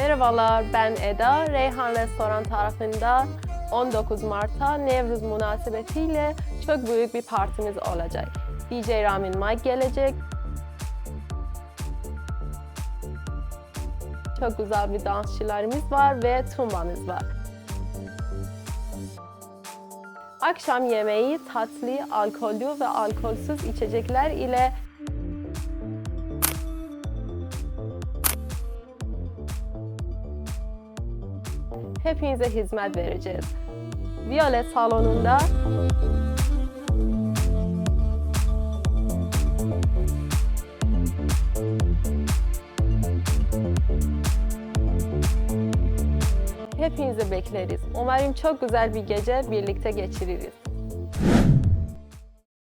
Merhabalar ben Eda. Reyhan Restoran tarafında 19 Mart'ta Nevruz münasebetiyle çok büyük bir partimiz olacak. DJ Ramin Mike gelecek. Çok güzel bir dansçılarımız var ve tumbamız var. Akşam yemeği tatlı, alkollü ve alkolsüz içecekler ile hepinize hizmet vereceğiz. Violet salonunda hepinizi bekleriz. Umarım çok güzel bir gece birlikte geçiririz.